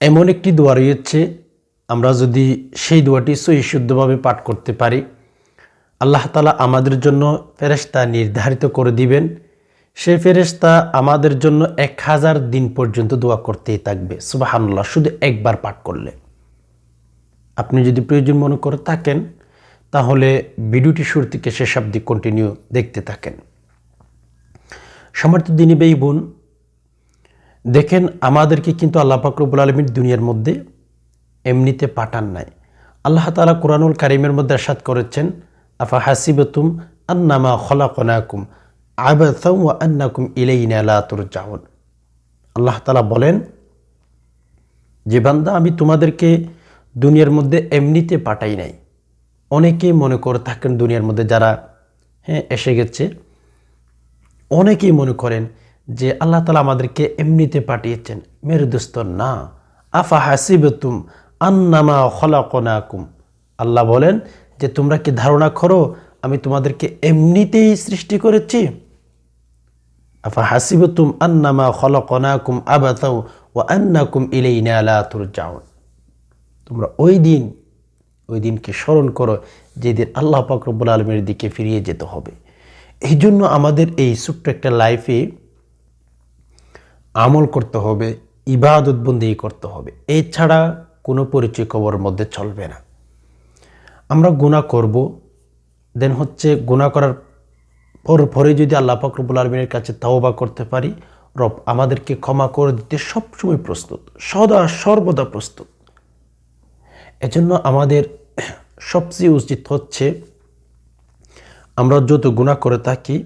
এমন একটি দোয়া রয়েছে, আমরা যদি সেই দোয়াটি সহি শুদ্ধভাবে পাঠ করতে পারি, আল্লাহ তালা আমাদের জন্য ফেরেশতা নির্ধারিত করে দিবেন। সে ফেরেশতা আমাদের জন্য এক হাজার দিন পর্যন্ত দোয়া করতেই থাকবে। সুবাহান্লাহ শুধু একবার পাঠ করলে। আপনি যদি প্রয়োজন মনে করে থাকেন, তাহলে ভিডিওটি শুরু থেকে শেষ অব্দি কন্টিনিউ দেখতে থাকেন। সমর্থ দিনী বেই বোন দেখেন আমাদেরকে কিন্তু আল্লাহ ফাকরবুল আলমীর দুনিয়ার মধ্যে এমনিতে পাঠান নাই। আল্লাহ তালা কোরআনুল কারিমের মধ্যে আসাদ করেছেন, আফা হাসিবতুম আন্নামা খলাকনাকুম আবাথাম ওয়া আন্নাকুম ইলাইনা লা তুরজাউন। আল্লাহ তালা বলেন, যে বান্দা আমি তোমাদেরকে দুনিয়ার মধ্যে এমনিতে পাঠাই নাই। অনেকেই মনে করে থাকেন দুনিয়ার মধ্যে যারা হ্যাঁ এসে গেছে, অনেকেই মনে করেন যে আল্লাহ তালা আমাদেরকে এমনিতে পাঠিয়েছেন মেরু দোস্ত না। আফা হাসিবতুম আন্নামা খলাকনাকুম। আল্লাহ বলেন যে, তোমরা কি ধারণা করো আমি তোমাদেরকে এমনিতেই সৃষ্টি করেছি? আফা হাসিবতুম আন্নামা খলকনাকুম আবাতাও ও আন্নাকুম ইলাইনা লা তুরজাউন। তোমরা ওই দিন, ওই দিনকে স্মরণ করো যেদিন আল্লাহ পাক আলমের দিকে ফিরিয়ে যেতে হবে। এই জন্য আমাদের এই ছোট্ট একটা লাইফে আমল করতে হবে, ইবাদত বন্দি করতে হবে। এছাড়া কোনো পরিচয় কবর মধ্যে চলবে না। আমরা গুণা করব দেন হচ্ছে গুণা করার পর পরে যদি আল্লাহ ফকরবুল আলমিনের কাছে তাওবা করতে পারি, রব আমাদেরকে ক্ষমা করে দিতে সবসময় প্রস্তুত, সদা সর্বদা প্রস্তুত। এজন্য আমাদের সবচেয়ে উচিত হচ্ছে আমরা যত গুণা করে থাকি,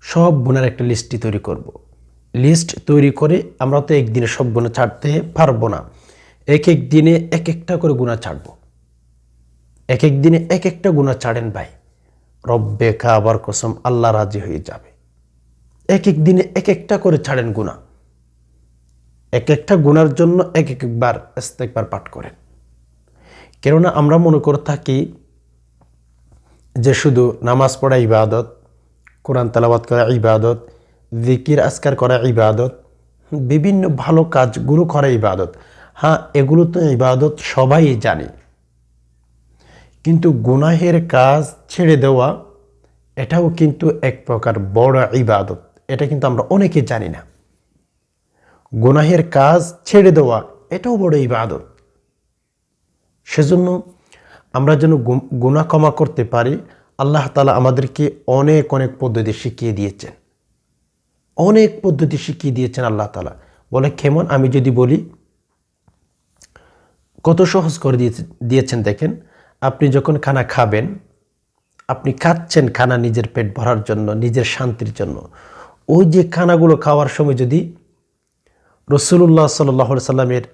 সব গুণার একটা লিস্টটি তৈরি করব। লিস্ট তৈরি করে আমরা তো একদিনে সব গুণা ছাড়তে পারব না। এক এক দিনে এক একটা করে গুণা ছাড়বো। এক এক দিনে এক একটা গুণা ছাড়েন ভাই। রব্বে আবার কসম আল্লাহ রাজি হয়ে যাবে। এক এক দিনে এক একটা করে ছাড়েন গুণা। এক একটা গুণার জন্য এক একবার একবার পাঠ করেন। কেননা আমরা মনে করে থাকি যে শুধু নামাজ পড়া ইবাদত, কোরআন তালাবাদ করা ইবাদত জিকির আসকার করা ইবাদত, বিভিন্ন ভালো কাজগুলো করা ইবাদত। হ্যাঁ এগুলো তো ইবাদত সবাই জানে। কিন্তু গুনাহের কাজ ছেড়ে দেওয়া, এটাও কিন্তু এক প্রকার বড় ইবাদত। এটা কিন্তু আমরা অনেকে জানি না। গুনাহের কাজ ছেড়ে দেওয়া, এটাও বড় ইবাদত। সেজন্য আমরা যেন গুণা ক্ষমা করতে পারি, আল্লাহ তালা আমাদেরকে অনেক অনেক পদ্ধতি শিখিয়ে দিয়েছেন। অনেক পদ্ধতি শিখিয়ে দিয়েছেন আল্লাহ তালা বলে কেমন? আমি যদি বলি, কত সহজ করে দিয়েছেন দেখেন, আপনি যখন খানা খাবেন, আপনি খাচ্ছেন খানা নিজের পেট ভরার জন্য, নিজের শান্তির জন্য। ওই যে খানাগুলো খাওয়ার সময় যদি রসুল্লাহ সাল্লাহ সাল্লামের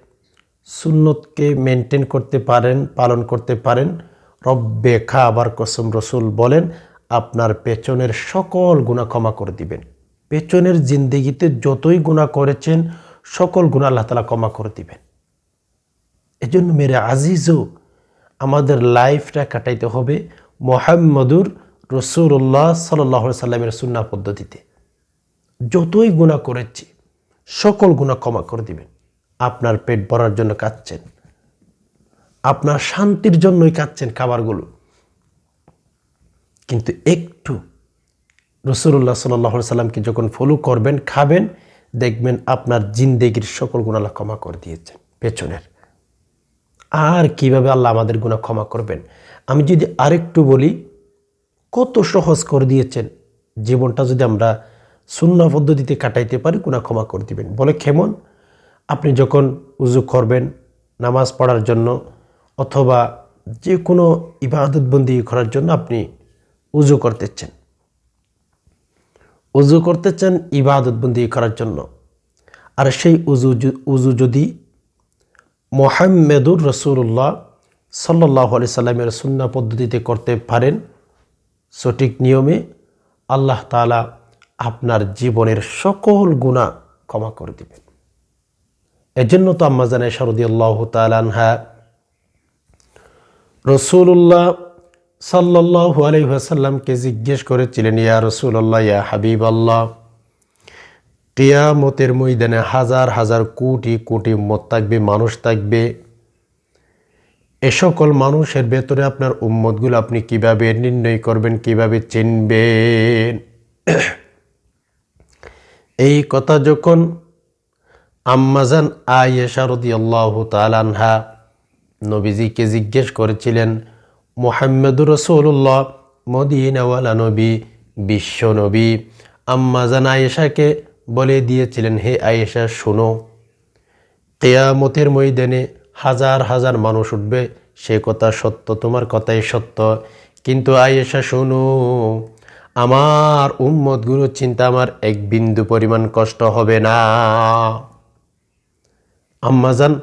সুন্নতকে মেনটেন করতে পারেন, পালন করতে পারেন, রব্বে খা আবার কসম রসুল বলেন, আপনার পেছনের সকল গুণা ক্ষমা করে দিবেন। পেছনের জিন্দিগিতে যতই গুণা করেছেন, সকল গুণা আল্লাহ তালা ক্ষমা করে দিবেন। এজন্য মেরে আজিজও আমাদের লাইফটা কাটাইতে হবে মোহাম্মদুর রসুল্লাহ সাল্লাহ সাল্লামের সুন্না পদ্ধতিতে। যতই গুণা করেছি, সকল গুণা ক্ষমা করে দিবেন। আপনার পেট ভরার জন্য কাঁদছেন, আপনার শান্তির জন্যই কাঁদছেন খাবারগুলো। কিন্তু একটু রসুল্লাহ সাল্লাহ সাল্লামকে যখন ফলো করবেন, খাবেন, দেখবেন আপনার জিন্দেগির সকল গুণালা ক্ষমা করে দিয়েছেন পেছনের। আর কীভাবে আল্লাহ আমাদের গুণা ক্ষমা করবেন? আমি যদি আরেকটু বলি, কত সহজ করে দিয়েছেন। জীবনটা যদি আমরা শূন্য পদ্ধতিতে কাটাইতে পারি, গুণা ক্ষমা করে দিবেন। বলে কেমন? আপনি যখন উজু করবেন, নামাজ পড়ার জন্য অথবা যে কোনো ইবাদতবন্দি করার জন্য আপনি উজু করতেছেন। উজু করতে করতেছেন ইবাদতবন্দি করার জন্য। আর সেই উজু উজু যদি মোহাম্মেদুর রসুল্লাহ সাল্লাহ আলি সাল্লামের সুন্না পদ্ধতিতে করতে পারেন, সঠিক নিয়মে আল্লাহ তালা আপনার জীবনের সকল গুণা ক্ষমা করে দেবেন। এজন্য তো আম্মা জানে শারদি আল্লাহ তালানহা রসুল্লাহ সাল্লাহ আলহাসাল্লামকে জিজ্ঞেস করেছিলেন, ইয়া রসুল্লাহ ইয়া হাবিব আল্লাহ কেয়ামতের ময়দানে হাজার হাজার কোটি কোটি মত থাকবে, মানুষ থাকবে। এ সকল মানুষের ভেতরে আপনার উম্মতগুলো আপনি কীভাবে নির্ণয় করবেন, কীভাবে চিনবেন? এই কথা যখন আম্মাজান আয়েশা রদিয়াল্লাহ তালানহা নবীজিকে জিজ্ঞেস করেছিলেন মোহাম্মদুর রসুল্লাহ মদিনাওয়ালা নবী, বিশ্ব নবী। আম্মাজান আয়েশাকে বলে দিয়েছিলেন, হে আয়েশা, শোনো। কেয়ামতের ময়দানে হাজার হাজার মানুষ উঠবে, সে কথা সত্য, তোমার কথাই সত্য। কিন্তু আয়েশা, শোনো, আমার উম্মতগুলো চিন্তা আমার এক বিন্দু পরিমাণ কষ্ট হবে না। আম্মাজান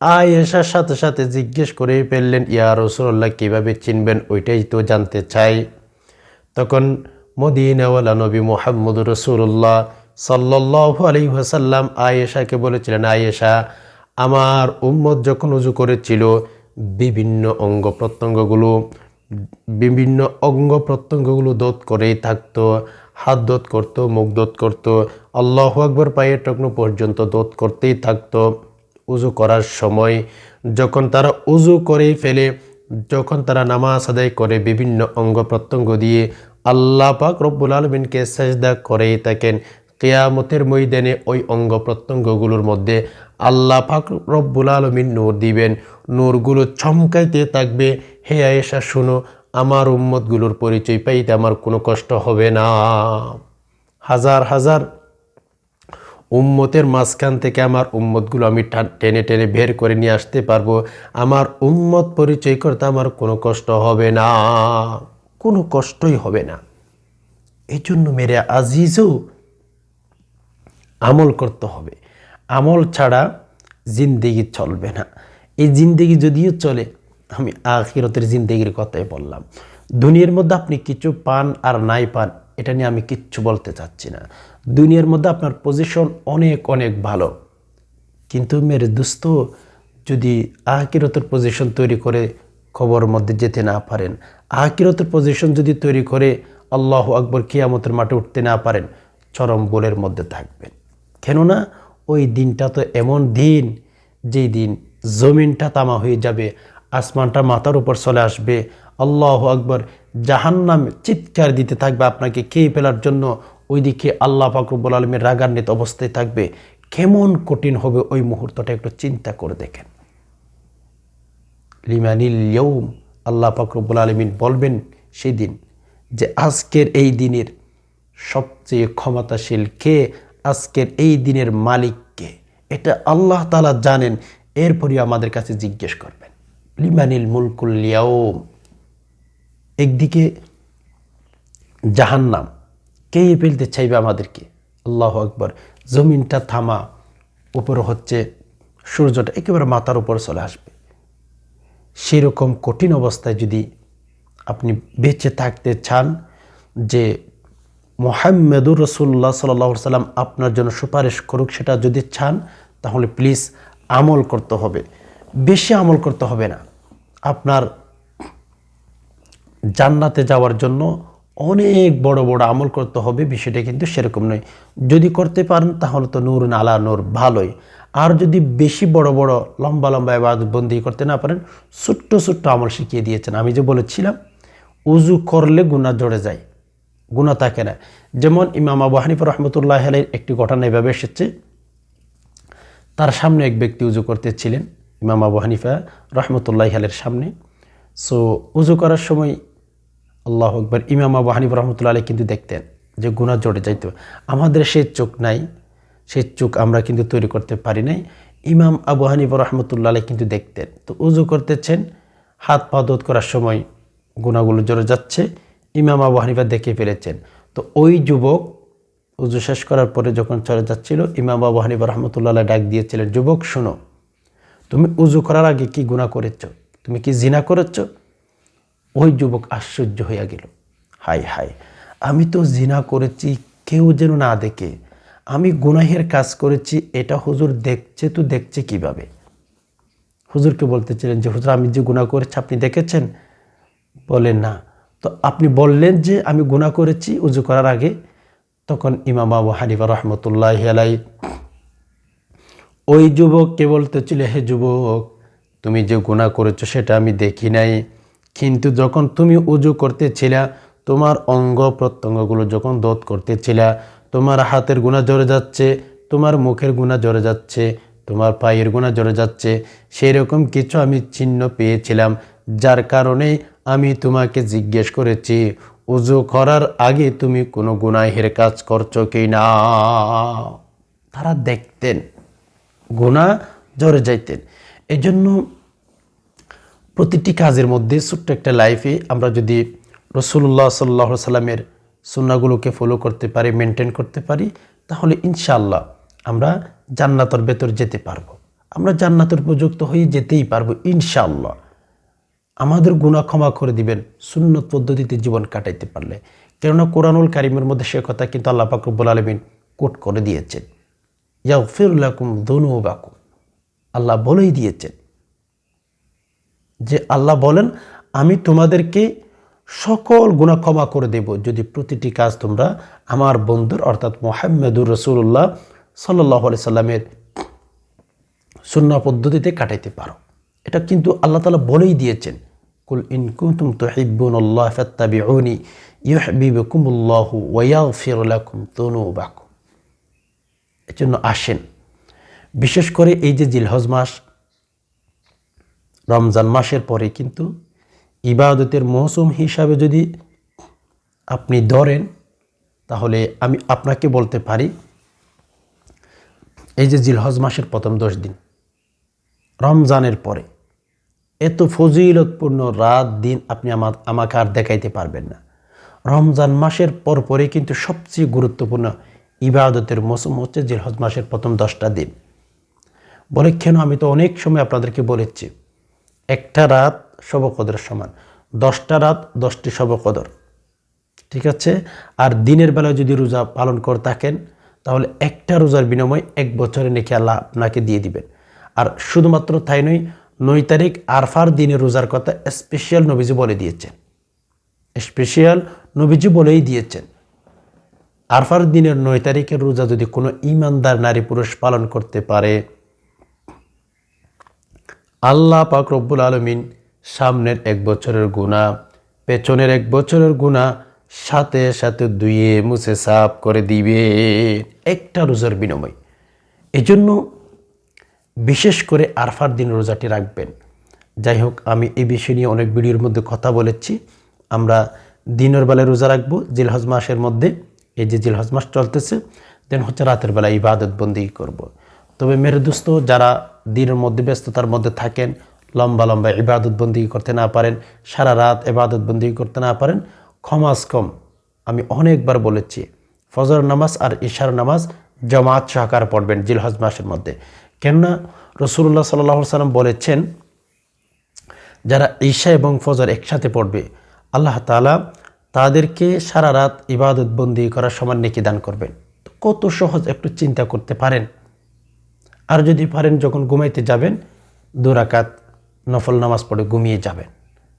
আয়েশার সাথে সাথে জিজ্ঞেস করে ফেললেন, ইয়া রসুল্লাহ কীভাবে চিনবেন ওইটাই তো জানতে চাই। তখন মদিনাওয়ালা নবী মোহাম্মদ রসুল্লাহ সাল্লাহ আলী হাসাল্লাম আয়েশাকে বলেছিলেন, আয়েশা, আমার উম্মত যখন উজু করেছিল, বিভিন্ন অঙ্গ প্রত্যঙ্গগুলো, বিভিন্ন অঙ্গ প্রত্যঙ্গগুলো দোধ করেই থাকতো, হাত দোধ করতো, মুখ দোধ করতো, আল্লাহ আকবর পায়ের টকনো পর্যন্ত দোধ করতেই থাকতো। উজু করার সময় যখন তারা উজু করে ফেলে, যখন তারা নামাজ আদায় করে বিভিন্ন অঙ্গ প্রত্যঙ্গ দিয়ে আল্লাহ পাক রব্বুল আলমিনকে সেজদা করেই থাকেন, কেয়ামতের ময়দানে ওই অঙ্গ প্রত্যঙ্গগুলোর মধ্যে আল্লাহ পাক রব্বুল আলমিন নূর দিবেন। নূরগুলো চমকাইতে থাকবে। হে আয়েশা, শুনো, আমার উম্মতগুলোর পরিচয় পাইতে আমার কোনো কষ্ট হবে না। হাজার হাজার উম্মতের মাঝখান থেকে আমার উম্মতগুলো আমি টেনে টেনে বের করে নিয়ে আসতে পারব। আমার উম্মত পরিচয় করতে আমার কোনো কষ্ট হবে না। কোনো কষ্টই হবে না। এই জন্য মেরে আজিজও আমল করতে হবে। আমল ছাড়া জিন্দেগি চলবে না। এই জিন্দেগি যদিও চলে, আমি আখিরতের জিন্দেগির কথাই বললাম। দুনিয়ার মধ্যে আপনি কিছু পান আর নাই পান এটা নিয়ে আমি কিচ্ছু বলতে চাচ্ছি না। দুনিয়ার মধ্যে আপনার পজিশন অনেক অনেক ভালো। কিন্তু মেরে দোস্ত, যদি আকিরতের পজিশন তৈরি করে খবর মধ্যে যেতে না পারেন আকিরতের পজিশন যদি তৈরি করে আল্লাহ আকবর কিয়ামতের মাঠে উঠতে না পারেন, চরম বোলের মধ্যে থাকবেন। কেননা ওই দিনটা তো এমন দিন যেই দিন জমিনটা তামা হয়ে যাবে, আসমানটা মাথার উপর চলে আসবে, আল্লাহ আকবর জাহান্নাম চিৎকার দিতে থাকবে, আপনাকে খেয়ে ফেলার জন্য ওইদিকে আল্লাহ ফাকরুবুল আলমের রাগান্বিত অবস্থায় থাকবে। কেমন কঠিন হবে ওই মুহূর্তটা একটু চিন্তা করে দেখেন। লিমানিল ইয়ৌম আল্লাহ ফাকরুবুল আলমিন বলবেন সেই দিন যে আজকের এই দিনের সবচেয়ে ক্ষমতাশীল কে? আজকের এই দিনের মালিককে এটা আল্লাহ তালা জানেন। এরপরই আমাদের কাছে জিজ্ঞেস করবেন। লিমানিল মুলকুল ইয়াউম একদিকে জাহান্নাম, কে ফেলতে চাইবে আমাদেরকে? আল্লাহ আকবর। জমিনটা থামা, উপরে হচ্ছে সূর্যটা, একেবারে মাথার উপর চলে আসবে। সেরকম কঠিন অবস্থায় যদি আপনি বেঁচে থাকতে চান যে মোহাম্মদুর রসুল্লাহ সাল্লাহ সাল্লাম আপনার জন্য সুপারিশ করুক সেটা যদি চান, তাহলে প্লিজ আমল করতে হবে। বেশি আমল করতে হবে না। আপনার জান্নাতে যাওয়ার জন্য অনেক বড় বড় আমল করতে হবে, বিষয়টা কিন্তু সেরকম নয়। যদি করতে পারেন, তাহলে তো নূর আলা নূর, ভালোই। আর যদি বেশি বড় বড় লম্বা লম্বা বন্দি করতে না পারেন, ছোট্ট ছোট্ট আমল শিখিয়ে দিয়েছেন। আমি যে বলেছিলাম, উজু করলে গুণা জড়ে যায় গুণা থাকে না। যেমন ইমাম আবু হানিফ রহমতুল্লাহ আলের একটি ঘটনা এভাবে এসেছে। তার সামনে এক ব্যক্তি উজু করতেছিলেন, ইমাম আবু হানিফা রহমতুল্লাহ আলের সামনে। সো উজু করার সময় আল্লাহ আকবর। ইমাম আবু হানিফ রহমতুল্লাহ আলী কিন্তু দেখতেন যে গুণা জড়ে যাইতে। আমাদের সে চোখ নাই, সেই চোখ আমরা কিন্তু তৈরি করতে পারি নাই। ইমাম আবু হানিফ রহমতুল্লাহ আলী কিন্তু দেখতেন। তো উজু করতেছেন, হাত পা দোধ করার সময় গুণাগুলো জড়ে যাচ্ছে, ইমাম আবু হানিফা দেখে ফেলেছেন। তো ওই যুবক উজু শেষ করার পরে যখন চলে যাচ্ছিল, ইমাম আবু হানিফা রহমতুল্লাহ ডাক দিয়েছিলেন, যুবক, শোনো, তুমি উজু করার আগে কি গুণা করেছ? তুমি কি জিনা করেছ? ওই যুবক আশ্চর্য হইয়া গেল। হাই হাই আমি তো জিনা করেছি, কেউ যেন না দেখে। আমি গুনাহের কাজ করেছি, এটা হুজুর দেখছে তো দেখছে কীভাবে? হুজুরকে বলতেছিলেন যে, হুজুর, আমি যে গুণা করেছি, আপনি দেখেছেন? বলেন, না। তো আপনি বললেন যে, আমি গুণা করেছি, উজু করার আগে। তখন ইমাম আবু হানিফা রহমতুল্লাহ আলাই ওই যুবককে বলতেছিল, হে যুবক, তুমি যে গুণা করেছ, সেটা আমি দেখি নাই। কিন্তু যখন তুমি উজু করতেছিলা, তোমার অঙ্গ প্রত্যঙ্গগুলো যখন দোধ করতেছিলা, তোমার হাতের গুণা জড়ে যাচ্ছে, তোমার মুখের গুণা জড়ে যাচ্ছে, তোমার পায়ের গুণা জড়ে যাচ্ছে সেই রকম কিছু আমি চিহ্ন পেয়েছিলাম, যার কারণে আমি তোমাকে জিজ্ঞেস করেছি, উজু করার আগে তুমি কোনো গুনাহের কাজ করছ কি না? তারা দেখতেন গুণা জড়ে যাইতেন। এই জন্য প্রতিটি কাজের মধ্যে ছোট্ট একটা লাইফে আমরা যদি রসুল্লাহ সাল্লাহ সাল্লামের সুন্নাগুলোকে ফলো করতে পারি মেনটেন করতে পারি, তাহলে ইনশাল্লাহ আমরা জান্নাতর ভেতর যেতে পারব। আমরা জান্নাতের উপযুক্ত হয়ে যেতেই পারব ইনশাল্লাহ আমাদের গুণা ক্ষমা করে দিবেন, সুন্নত পদ্ধতিতে জীবন কাটাইতে পারলে। কেননা কোরআনুল কারিমের মধ্যে সে কথা কিন্তু আল্লাহ পাকরবুল আলমিন কোট করে দিয়েছেন। ইয়াফিরুল্লাকুম দনুবাকুম। আল্লাহ বলেই দিয়েছেন যে আল্লাহ বলেন, আমি তোমাদেরকে সকল গুণা ক্ষমা করে দেব। যদি প্রতিটি কাজ তোমরা আমার বন্ধুর অর্থাৎ মোহাম্মদুর রসুল্লাহ সাল্লাহ আলি সাল্লামের সুন্না পদ্ধতিতে কাটাইতে পারো। এটা কিন্তু আল্লাহ তালা বলেই দিয়েছেন। কুল ইন কুতুম তুহিব্বুন আল্লাহ ইউহবিবকুমুল্লাহু ওয়াইয়াগফির লাকুম তুনুবাকুম এজন্য আসেন। বিশেষ করে এই যে জিলহজ মাস রমজান মাসের পরে কিন্তু ইবাদতের মৌসুম হিসাবে যদি আপনি ধরেন, তাহলে আমি আপনাকে বলতে পারি, এই যে জিলহজ মাসের প্রথম দশ দিন, রমজানের পরে এত ফজিলতপূর্ণ রাত দিন আপনি আমার, আমাকে আর দেখাইতে পারবেন না। রমজান মাসের পর পরে কিন্তু সবচেয়ে গুরুত্বপূর্ণ ইবাদতের মৌসুম হচ্ছে জিলহজ মাসের প্রথম দশটা দিন। বলে কেন? আমি তো অনেক সময় আপনাদেরকে বলেছি একটা রাত শবকদরের সমান। দশটা রাত, দশটি শবকদর। ঠিক আছে? আর দিনের বেলায় যদি রোজা পালন করে থাকেন, তাহলে একটা রোজার বিনিময়ে এক বছরে নেকি আল্লাহ আপনাকে দিয়ে দিবেন। আর শুধুমাত্র তাই নয় নয় তারিখ আরফার দিনে রোজার কথা স্পেশাল নবীজি বলে দিয়েছেন। স্পেশাল নবীজি বলেই দিয়েছেন। আরফার দিনের নয় তারিখের রোজা যদি কোনো ইমানদার নারী পুরুষ পালন করতে পারে আল্লাহ পাক রব্বুল আলমিন সামনের এক বছরের গুণা পেছনের এক বছরের গুণা সাথে সাথে দুইয়ে মুছে সাফ করে দিবে। একটা রোজার বিনিময়। এজন্য বিশেষ করে আরফার দিন রোজাটি রাখবেন। যাই হোক, আমি এই বিষয় নিয়ে অনেক ভিডিওর মধ্যে কথা বলেছি। আমরা দিনের বেলায় রোজা রাখব, জিলহজ মাসের মধ্যে। এই যে জিলহজ মাস চলতেছে, দেন হচ্ছে রাতের বেলা ইবাদত বন্দি করব। তবে মেরে দোস্ত, যারা দিনের মধ্যে ব্যস্ততার মধ্যে থাকেন, লম্বা লম্বা ইবাদত বন্দি করতে না পারেন, সারা রাত ইবাদত বন্দি করতে না পারেন ক্ষমাস কম। আমি অনেকবার বলেছি, ফজর নামাজ আর ঈশার নামাজ জমাত সহকার পড়বেন জিলহজ মাসের মধ্যে। কেননা রসুল্লাহ সাল্লাহ সাল্লাম বলেছেন, যারা ঈশা এবং ফজর একসাথে পড়বে, আল্লাহ তালা তাদেরকে সারা রাত ইবাদত বন্দি করার সমান নেকি দান করবেন। কত সহজ একটু চিন্তা করতে পারেন। আর যদি পারেন যখন ঘুমাইতে যাবেন দু রাকাত নফল নামাজ পড়ে ঘুমিয়ে যাবেন।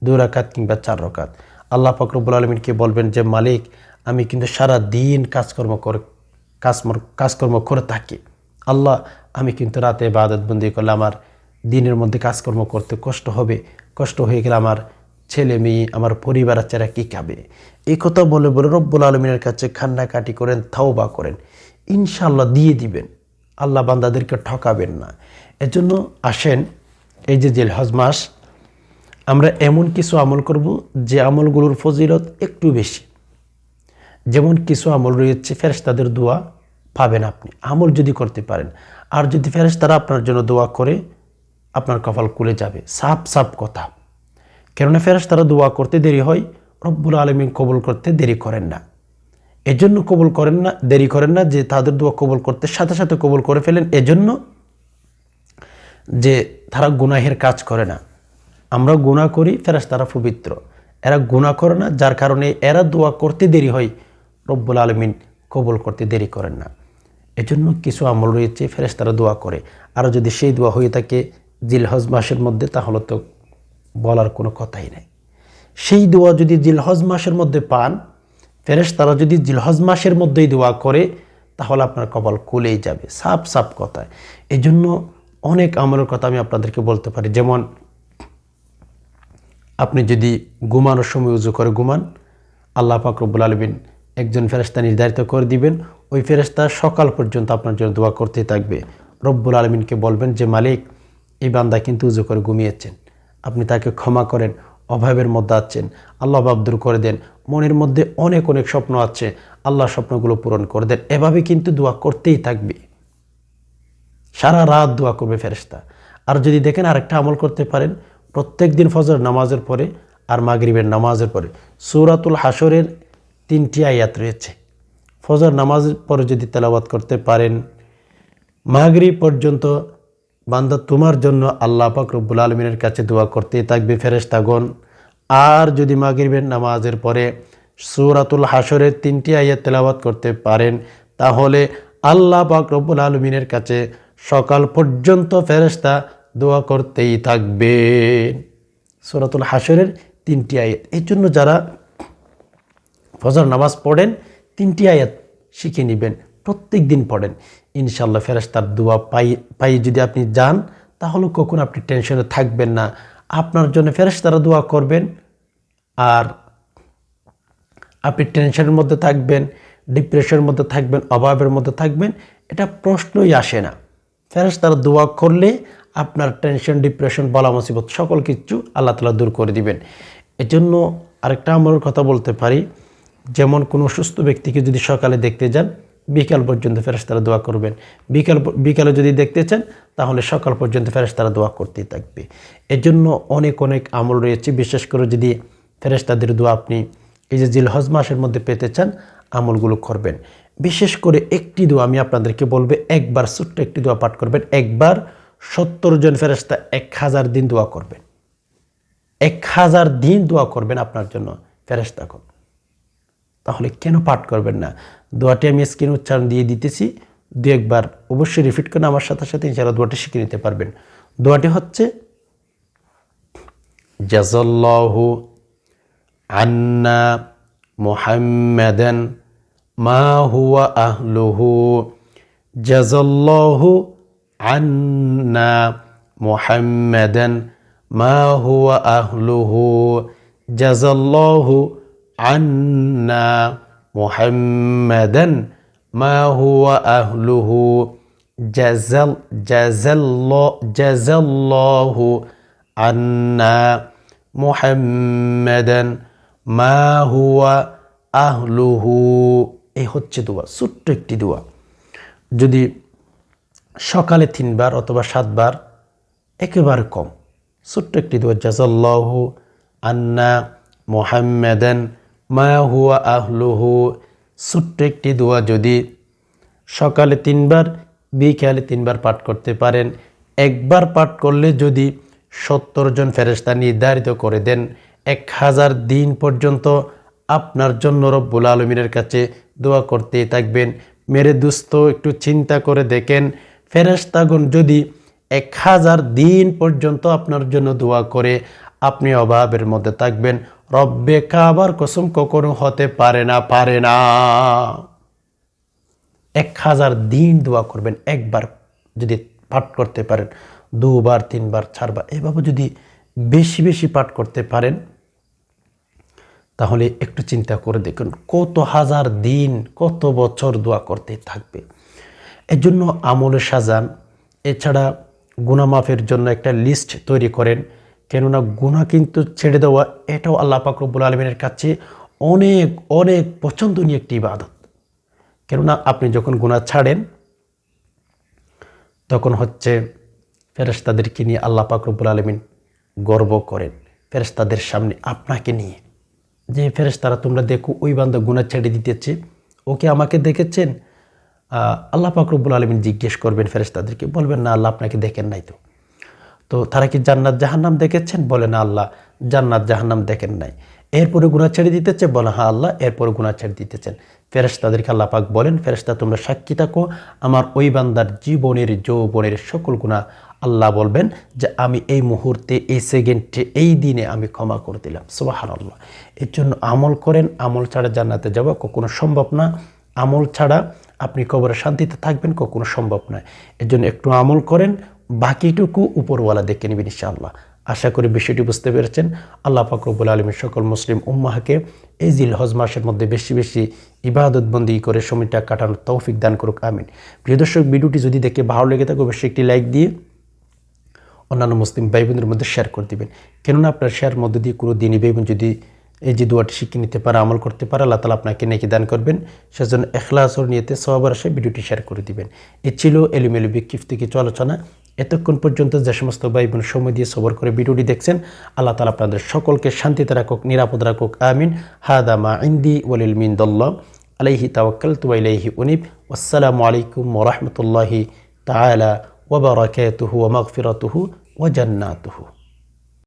দু রাকাত কিংবা চার রকাত। আল্লাহ ফকরবুল আলমিনকে বলবেন যে, মালিক, আমি কিন্তু সারা দিন কাজকর্ম করে কাজকর্ম করে থাকি। আল্লাহ, আমি কিন্তু রাতে বাদত বন্দি করলে আমার দিনের মধ্যে কাজকর্ম করতে কষ্ট হবে। কষ্ট হয়ে গেলে আমার ছেলে মেয়ে, আমার পরিবার আচারা কী খাবে? এই কথা বলে বলে রব্বুল আলমিনের কাছে কান্নাকাটি করেন বা করেন। ইনশাল্লাহ দিয়ে দিবেন। আল্লাহ বান্দাদেরকে ঠকাবেন না। এজন্য আসেন এই যে জেলহজ মাস, আমরা এমন কিছু আমল করব যে আমলগুলোর ফজিলত একটু বেশি। যেমন কিছু আমল রয়েছে, ফেরেশতাদের দোয়া পাবেন আপনি। আমল যদি করতে পারেন, আর যদি ফেরেশতারা আপনার জন্য দোয়া করে, আপনার কপাল খুলে যাবে। সাপ সাপ কথা। কেননা ফেরেশতারা দোয়া করতে দেরি হয়, রব্বুল আলমিন কবুল করতে দেরি করেন না। এজন্য কবুল করেন না, দেরি করেন না যে তাদের দোয়া কবুল করতে, সাথে সাথে কবুল করে ফেলেন। এজন্য যে তারা গুনাহের কাজ করে না। আমরা গুণা করি ফেরাস তারা পবিত্র। এরা গুণা করে না, যার কারণে এরা দোয়া করতে দেরি হয়। রব্বুল আলমিন কবুল করতে দেরি করেন না। এজন্য কিছু আমল রয়েছে ফেরেস তারা দোয়া করে। আর যদি সেই দোয়া হয়ে থাকে জিলহজ মাসের মধ্যে, তাহলে তো বলার কোনো কথাই নেই। সেই দোয়া যদি জিলহজ মাসের মধ্যে পান ফেরেশ তারা যদি জিলহজ মাসের মধ্যেই দোয়া করে, তাহলে আপনার কপাল খুলেই যাবে সাপ সাপ কথায়। এই জন্য অনেক আমলের কথা আমি আপনাদেরকে বলতে পারি। যেমন, আপনি যদি ঘুমানোর সময় উজু করে ঘুমান, আল্লাহ রব্বুল আলমিন একজন ফেরেস্তা নির্ধারিত করে দিবেন, ওই ফেরেস্তা সকাল পর্যন্ত আপনার জন্য দোয়া করতেই থাকবে। রব্বুল আলমিনকে বলবেন যে, মালিক, এই বান্দা কিন্তু উজু করে ঘুমিয়েছেন। আপনি তাকে ক্ষমা করেন অভাবের মধ্যে আছেন। আল্লাহ অভাব দূর করে দেন। মনের মধ্যে অনেক অনেক স্বপ্ন আছে। আল্লাহ স্বপ্নগুলো পূরণ করে দেন। এভাবে কিন্তু দোয়া করতেই থাকবে। সারা রাত দোয়া করবে ফেরেস্তা আর যদি দেখেন আরেকটা আমল করতে পারেন প্রত্যেক দিন ফজর নামাজের পরে আর মাগরিবের নামাজের পরে সূরাতুল হাসরের তিনটি আয়াত রয়েছে। ফজর নামাজের পরে যদি তেলাবাত করতে পারেন, মাগরিব পর্যন্ত বান্দা, তোমার জন্য আল্লাহ পাক রব্বুল আলমিনের কাছে দোয়া করতেই থাকবে ফেরেস্তাগণ আর যদি মাগরিবের নামাজের পরে সূরাতুল হাসরের তিনটি আয়াত তেলাওয়াত করতে পারেন, তাহলে আল্লাহ পাক রব্বুল আলমিনের কাছে সকাল পর্যন্ত ফেরেস্তা দোয়া করতেই থাকবে। সূরাতুল হাসরের তিনটি আয়াত। এই জন্য যারা ফজর নামাজ পড়েন, তিনটি আয়াত শিখে নেবেন প্রত্যেক দিন পড়েন। ইনশাল্লাহ ফেরেস্তার দোয়া পাই পাই যদি আপনি যান, তাহলে কখন আপনি টেনশনে থাকবেন না। আপনার জন্য ফেরেস্তারা দোয়া করবেন, আর আপনি টেনশনের মধ্যে থাকবেন, ডিপ্রেশনের মধ্যে থাকবেন, অভাবের মধ্যে থাকবেন, এটা প্রশ্নই আসে না। ফেরেস্তারা দোয়া করলে আপনার টেনশন, ডিপ্রেশন, বলা মুসিবত সকল কিছু আল্লাহ তালা দূর করে দিবেন। এজন্য আরেকটা আমার কথা বলতে পারি, যেমন কোনো সুস্থ ব্যক্তিকে যদি সকালে দেখতে যান বিকাল পর্যন্ত ফেরেস্তারা দোয়া করবেন। বিকাল বিকালে যদি দেখতে চান, তাহলে সকাল পর্যন্ত ফেরেস্তারা দোয়া করতেই থাকবে। এর জন্য অনেক অনেক আমল রয়েছে। বিশেষ করে যদি ফেরেস্তাদের দোয়া আপনি এই যে জিলহজ মাসের মধ্যে পেতে চান, আমলগুলো করবেন। বিশেষ করে একটি দোয়া আমি আপনাদেরকে বলবে, একবার, ছোট্ট একটি দোয়া পাঠ করবেন। একবার সত্তর জন ফেরেস্তা এক হাজার দিন দোয়া করবেন। এক হাজার দিন দোয়া করবেন আপনার জন্য ফেরেস্তাগণ তাহলে কেন পাঠ করবেন না? দোয়াটি আমি স্ক্রিন উচ্চারণ দিয়ে দিতেছি। দু একবার অবশ্যই রিপিট করে আমার সাথে সাথে ইনশাআল্লাহ দোয়াটি শিখে নিতে পারবেন। দোয়াটি হচ্ছে জাজাল্লাহু আন্না মুহাম্মাদান মা হুয়া আহলুহু। জাজাল্লাহু আন্না মুহাম্মাদান মা হুয়া আহলুহু। জাজাল্লাহু আন্না মুহাম্মাদান মা হুয়া আহলুহু জাজাল জাজাল্ল জাজাল্লাহু আন্না মুহাম্মাদান মা হুয়া আহলুহু এই হচ্ছে দোয়া, ছোট্ট একটি দোয়া। যদি সকালে তিনবার অথবা সাতবার একেবারে কম, ছোট্ট একটি দোয়া, জাজাল্লাহু আন্না মোহাম্মেদান মা হুয়া আহলুহু, ছোট্ট একটি দোয়া যদি সকালে তিনবার, বিকালে তিনবার পাঠ করতে পারেন, একবার পাঠ করলে যদি সত্তর জন ফেরেস্তা নির্ধারিত করে দেন, এক হাজার দিন পর্যন্ত আপনার জন্য রব্বুল আলমিনের কাছে দোয়া করতেই থাকবেন। মেরে দুস্থ একটু চিন্তা করে দেখেন ফেরেস্তাগুন যদি এক হাজার দিন পর্যন্ত আপনার জন্য দোয়া করে, আপনি অভাবের মধ্যে থাকবেন। রব্বে কাবার কসম কখনো হতে পারে না পারে না। এক হাজার দিন দোয়া করবেন, একবার যদি পাঠ করতে পারেন, দুবার, তিনবার, চারবার, এভাবে যদি বেশি বেশি পাঠ করতে পারেন, তাহলে একটু চিন্তা করে দেখুন, কত হাজার দিন, কত বছর দোয়া করতে থাকবে। এর জন্য আমলে সাজান, এছাড়া গুণামাফের জন্য একটা লিস্ট তৈরি করেন কেননা গুণা কিন্তু ছেড়ে দেওয়া, এটাও আল্লাহ পাকরবুল আলমিনের কাছে অনেক অনেক পছন্দনীয় একটি ইবাদত। কেননা আপনি যখন গুণা ছাড়েন, তখন হচ্ছে ফেরেস্তাদেরকে নিয়ে আল্লাহ পাকরবুল আলমিন গর্ব করেন ফেরেস্তাদের সামনে আপনাকে নিয়ে। যে ফেরেস্তারা তোমরা দেখো, ওই বান্ধব গুণা ছেড়ে দিতেছে, ওকে আমাকে দেখেছেন? আল্লাহ পাকরবুল আলমিন জিজ্ঞেস করবেন ফেরেস্তাদেরকে বলবেন, না, আল্লাহ আপনাকে দেখেন নাই তো। তো তারা কি জান্নাত জাহান্নাম দেখেছেন? বলে, না, আল্লাহ, জান্নাত জাহান্নাম দেখেন নাই। এরপরে গুণা ছেড়ে দিতেছে? বলে হ্যাঁ আল্লাহ, এরপরে গুণা ছেড়ে দিতেছেন। ফেরেস্তাদেরকে আল্লাহ পাক বলেন ফেরেস্তা তোমরা সাক্ষী থাকো। আমার ওই বান্দার জীবনের, যৌবনের সকল গুণা আল্লাহ বলবেন যে, আমি এই মুহূর্তে, এই সেকেন্ডে, এই দিনে আমি ক্ষমা করে দিলাম। সুবাহান আল্লাহ এর জন্য আমল করেন। আমল ছাড়া জান্নাতে যাওয়া কখনো সম্ভব না। আমল ছাড়া আপনি কবরে শান্তিতে থাকবেন কখনো সম্ভব নয়। এর জন্য একটু আমল করেন। বাকিটুকু উপরওয়ালা দেখে নেবেন ইনশাআল্লাহ। আশা করি বিষয়টি বুঝতে পেরেছেন। আল্লাহ ফাকরবুল আলমীর সকল মুসলিম উম্মাহকে এই জিল হজ মাসের মধ্যে বেশি বেশি ইবাদতবন্দি করে সময়টা কাটানোর তৌফিক দান করুক, আমিন। প্রিয় দর্শক, ভিডিওটি যদি দেখে ভালো লেগে থাকে, অবশ্যই একটি লাইক দিয়ে অন্যান্য মুসলিম ভাই বোনদের মধ্যে শেয়ার করে দিবেন। কেননা আপনার শেয়ার মধ্যে দিয়ে কোনো দিনই ভাই বোন যদি এই যে দোয়াটি শিখে নিতে পারে, আমল করতে পারে, আল্লাহ তালা আপনাকে নেকি দান করবেন। সেজন্য এখলাসর নিয়েতে সবার আসে ভিডিওটি শেয়ার করে দিবেন। এ ছিল এলিমেলু বিক্ষিফ থেকে আলোচনা। এতক্ষণ পর্যন্ত যে সমস্ত ভাই বোন সময় দিয়ে সবর করে ভিডিওটি দেখছেন, আল্লাহ তালা আপনাদের সকলকে শান্তিতে রাখুক, নিরাপদ রাখুক, আমিন। হাদা মা ইন্দি ওয়ালিল মিন দল্লা আলাইহি তাওয়াক্কাল তুয়াইলাইহি উনিব। আসসালামু আলাইকুম ওরহমতুল্লাহি তালা ওবরাকাতুহু ওয়া মাগফিরাতুহু ওয়া জান্নাতুহু।